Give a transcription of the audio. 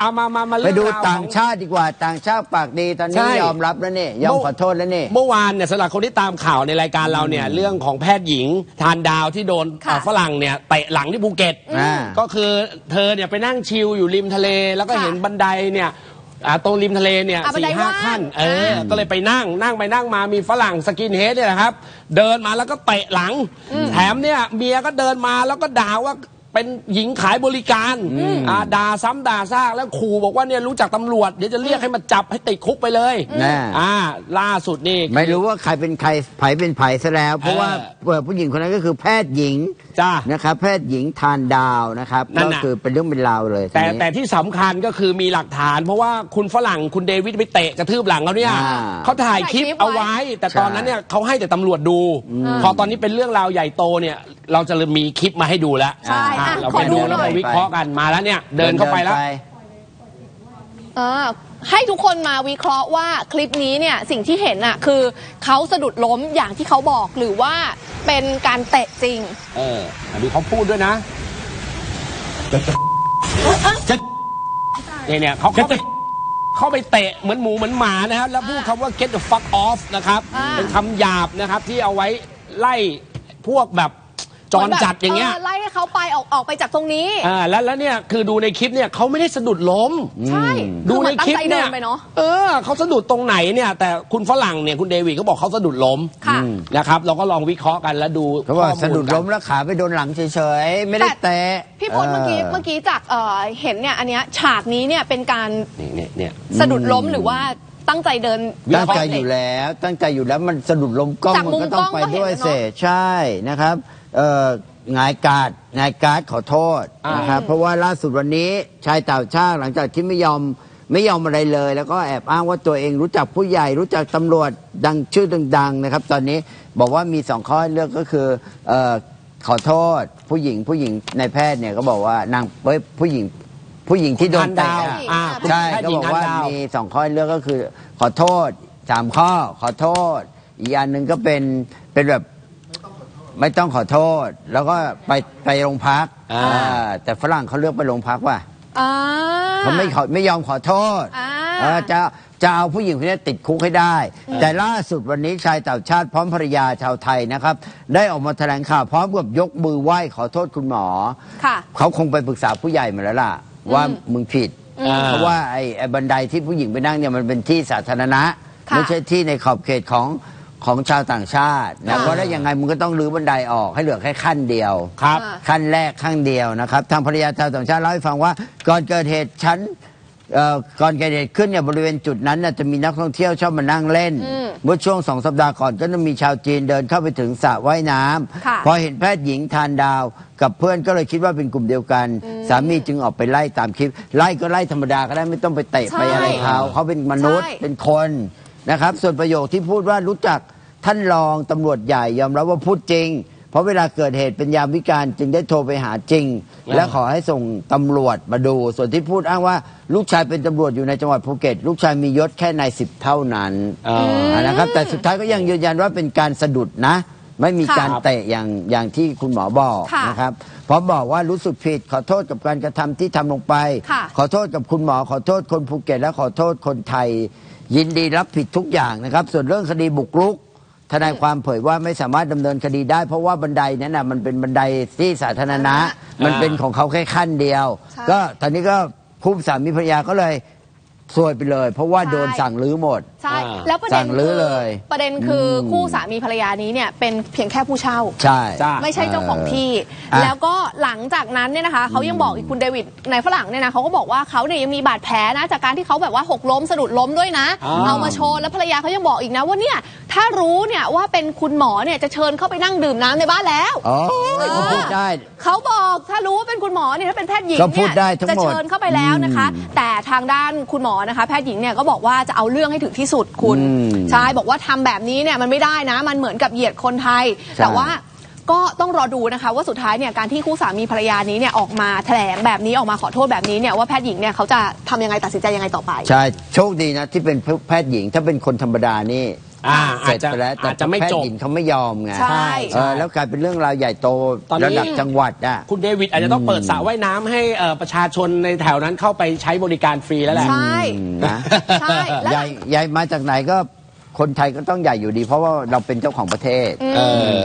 เอามามามาไปเรื่องดูรวต่างของชาติดีกว่าต่างชาติปากดีตอนใช่ นี้ยอมรับแล้วนี่ยอมเมื่อขอโทษแล้วนี่ เมื่อวานเนี่ยสำหรับคนที่ตามข่าวในรายการเราเนี่ยเรื่องของแพทย์หญิงทานดาวที่โดนค่ะเอ่อฝรั่งเนี่ยเตะหลังที่ภูเก็ต อ่า ก็คือเธอเนี่ยไปนั่งชิลอยู่ริมทะเล แล้วก็ค่ะเห็นบันไดเนี่ยอ่าตรงริมทะเลเนี่ยอะบันไดสี่ห้าว่างขั้นเอออ่าก็เลยไปนั่งนั่งไปนั่งมามีฝรั่งสกินเฮดเนี่ยนะครับ เดินมาแล้วก็เตะหลัง แถมเนี่ยเมียก็เดินมาแล้วก็ด่าว่า เป็นหญิงขายบริการอ่าด่าซ้ำด่าซากแล้วขู่บอกว่าเนี่ยรู้จักตำรวจเดี๋ยวจะเรียกให้มาจับให้ติดคุกไปเลยแน่ อ่า ล่าสุดนี่ ไม่รู้ว่าใครเป็นใครไผเป็นไผซะแล้ว เพราะว่าเอ่อผู้หญิงคนนั้นก็คือแพทย์หญิงจ้านะครับ แพทย์หญิงทานดาวนะครับนั่นก็น่ะ คือเป็นเรื่องเป็นราวเลยแต่ทีนี้ แต่ที่สำคัญก็คือมีหลักฐาน เพราะว่าคุณฝรั่งคุณเดวิดไปเตะกระทืบหลังเขาเนี่ยอ่าเขาถ่ายคลิปถ่ายคลิปไว้เอาไว้ แต่ตอนนั้นเนี่ยเขาให้แต่ตำรวจดู พอตอนนี้เป็นเรื่องราวใหญ่โตเนี่ย เราจะมีคลิปมาให้ดูแล้วใช่อะอะเราขอไปดูดูหแล้วน่มาอยวิเคราะห์กันมาแล้วเนี่ยเดินเข้าไปแล้ว เออให้ทุกคนมาวิเคราะห์ว่าคลิปนี้เนี่ยสิ่งที่เห็นอะคือเขาสะดุดล้มอย่างที่เขาบอกหรือว่าเป็นการเตะจริง เออดูเขาพูดด้วยนะเนี่ยเนี่ยเขาเขาไปเข้าไปเตะเหมือนหมูเหมือนหมานะครับแล้วพูดคำว่า get the fuck off นะครับ อ่า เป็นคำหยาบนะครับที่เอาไว้ไล่พวกแบบ จรจัดอย่างเงี้ยไล่ให้เขาไปออกออกไปจากตรงนี้อ่าแล้วแล้วเนี่ยคือดูในคลิปเนี่ยเขาไม่ได้สะดุดล้ม ใช่ดูคือเหในมือนตั้คลิงปใจเนี่เดิยนไปเนาะเออเขาสะดุดตรงไหนเนี่ย แต่คุณฝรั่งเนี่ยคุณเดวิดเขาบอกเขาสะดุดล้มค่ะนะครับเราก็ลองวิเคราะห์กันแล้วดูเขาบอกข้อมูลสะดุดกันล้มแล้วขาไปโดนหลังเฉยๆไม่ได้เตะพี่พลเมื่อกี้เมื่อกี้จากเอ่อเห็นเนี่ยอันเนี้ยฉากนี้เนี่ยเป็นการนี่เนี่ยเนี่ยสะดุดล้มหรือว่าตั้งใจเดินตั้งใจอยู่แล้ว ตั้งใจอยู่แล้วมันสะดุดลมกล้องจากมันมุมก็ต้องกล้องไปก็เห็นด้วยแล้วเนอะเสใช่นะครับ เอ่อหงายการ์ดหงายการ์ดขอโทษอ่านนะครับเพราะว่าล่าสุดวันนี้ชายต่างชาติหลังจากที่ไม่ยอมไม่ยอมอะไรเลย แล้วก็แอบอ้างว่าตัวเองรู้จักผู้ใหญ่รู้จักตำรวจดังชื่อดังๆนะครับ ตอนนี้บอกว่ามีสองข้อให้เลือกก็คือเอ่อขอโทษผู้หญิงผู้หญิงในแพทย์เนี่ยก็บอกว่านางเอ้ยผู้หญิงผู้หญิงที่โดนทานเตะดาวอะ อ่าใช่แพทย์ก็หญิบงอกทานว่าดาว มีสองข้อให้เลือกก็คือ ขอโทษสามข้อ ขอโทษ อีกอันหนึ่งก็เป็นเป็นแบบ ไม่ต้องขอโทษ แล้วก็ไปไปโรงพักอ่าอ่า แต่ฝรั่งเขาเลือกไปโรงพักว่ะอ่า เขาไม่ขอไม่ยอมขอโทษอ่า เออจะจะเอาผู้หญิงคนนี้ติดคุกให้ได้ แต่ล่าสุดวันนี้ชายต่างชาติพร้อมภรรยาชาวไทยนะครับ ได้ออกมาแถลงข่าวพร้อมกับยกมือไหว้ขอโทษคุณหมอ ค่ะ เขาคงไปปรึกษาผู้ใหญ่มาแล้วล่ะ ว่ามึงผิด อ่า เพราะว่าไอ้ไอ้บันไดที่ผู้หญิงไปนั่งเนี่ยมันเป็นที่สาธารณะ ค่ะ ไม่ใช่ที่ในขอบเขตของ ของชาวต่างชาตินะค่ะเพราะได้ยังไงมึงก็ต้องรื้อบันไดออกให้เหลือแค่ขั้นเดียวครับอ่าขั้นแรกขั้นเดียวนะครับ ทางภรรยาชาวต่างชาติเล่าให้ฟังว่า ก่อนเกิดเหตุฉันเอ่อก่อนเกิดเหตุขึ้นเนี่ยบริเวณจุดนั้นน่ะจะมีนักท่องเที่ยวชอบมานั่งเล่นอืมเมื่อช่วงสองสัปดาห์ก่อนก็จะมีชาวจีนเดินเข้าไปถึงสระว่ายน้ำค่ะ พอเห็นแพทย์หญิงทานดาว กับเพื่อนก็เลยคิดว่าเป็นกลุ่มเดียวกัน สามีจึงออกไปไล่ตามคลิป ไล่ก็ไล่ธรรมดาก็ได้ไม่ต้องไปเตะใช่ไปอะไรเขาเขาเป็นมนุษย์ใช่ เป็นคนนะครับ ส่วนประโยคที่พูดว่ารู้จัก ท่านรองตำรวจใหญ่ยอมรับว่าพูดจริง เพราะเวลาเกิดเหตุเป็นยามวิการจึงได้โทรไปหาจริงอ่าและขอให้ส่งตำรวจมาดู ส่วนที่พูดอ้างว่า ลูกชายเป็นตำรวจอยู่ในจังหวัดภูเก็ต ลูกชายมียศแค่นายสิบเท่านั้นอ่าอ่านะครับแต่สุดท้ายก็ยังยืนยันว่าเป็นการสะดุดนะ ไม่มีค่ะการเตะอย่างอย่างที่คุณหมอบอกค่ะนะครับเพราะบอกว่ารู้สึกผิดขอโทษกับการกระทำที่ทำลงไปค่ะขอโทษกับคุณหมอขอโทษคนภูเก็ต และขอโทษคนไทย ยินดีรับผิดทุกอย่างนะครับ ส่วนเรื่องคดีบุกรุก ทนายความเผยว่าไม่สามารถดำเนินคดีได้ เพราะว่าบันไดนั้นนะมันเป็นบันไดที่สาธารณะ มันเป็นของเขาแค่ขั้นเดียว ใช่ ก็ตอนนี้ก็คู่สามีภรรยาก็เลยซวยไปเลย เพราะว่าใช่โดนสั่งรื้อหมด ใช่ อ่า แล้วประเด็สั่นงลื้คืออเลยประเด็นคืออม คู่สามีภรรยานี้เนี่ยเป็นเพียงแค่ผู้เช่า ใช่ จ้าไม่ใช่เจ้าของที่อะแล้วก็หลังจากนั้นเนี่ยนะคะเขายังบอกอีกคุณเดวิดในฝรั่งเนี่ยนะเขาก็บอกว่าเขาเนี่ยยังมีบาดแผลนะจากการที่เขาแบบว่าหกล้มสะดุดล้มด้วยนะ อ่า เอามาโชว์แล้วภรรยาเขายังบอกอีกนะว่าเนี่ย ถ้ารู้เนี่ยว่าเป็นคุณหมอเนี่ยจะเชิญเข้าไปนั่งดื่มน้ำในบ้านแล้ว อ๋อก็พูดได้ เขาบอกถ้ารู้ว่าเป็นคุณหมอเนี่ยถ้าเป็นแพทย์หญิงก็พูเนี่ดยได้ทั้งจะหมดเชิญเข้าไปแล้วนะคะอืมแต่ทางด้านคุณหมอนะคะ แพทย์หญิงเนี่ยก็บอกว่าจะเอาเรื่องให้ถึงที่สุดคุณอืมใช่บอกว่าทำแบบนี้เนี่ยมันไม่ได้นะ มันเหมือนกับเหยียดคนไทย ใช่ แต่ว่าก็ต้องรอดูนะคะ ว่าสุดท้ายเนี่ยการที่คู่สามีภรรยานี้เนี่ยออกมาแถลงแบบนี้ออกมาขอโทษแบบนี้เนี่ยว่าแพทย์หญิงเนี่ยเขาจะทำยังไงตัดสินใจยังไงต่อไป ใช่ โชคดีนะที่เป็นแพทย์หญิง ถ้าเป็นคนธรรมดานี่ อ่าเสร็จไปแล้วแต่อาจจะไม่แพทจย์บ หญิงเขาไม่ยอมไงใช่ เออแล้วกลายเป็นเรื่องราวใหญ่โตตอนนี้ ระดับจังหวัดอะ คุณเดวิดอาจจะต้องเปิดสระว่ายน้ำให้เอ่อประชาชนในแถวนั้นเข้าไปใช้บริการฟรีแล้วแหละ ใช่อืมนะใช่แล้วใหญ่ใหญ่มาจากไหนก็คนไทยก็ต้องใหญ่อยู่ดี เพราะว่าเราเป็นเจ้าของประเทศอืมเออ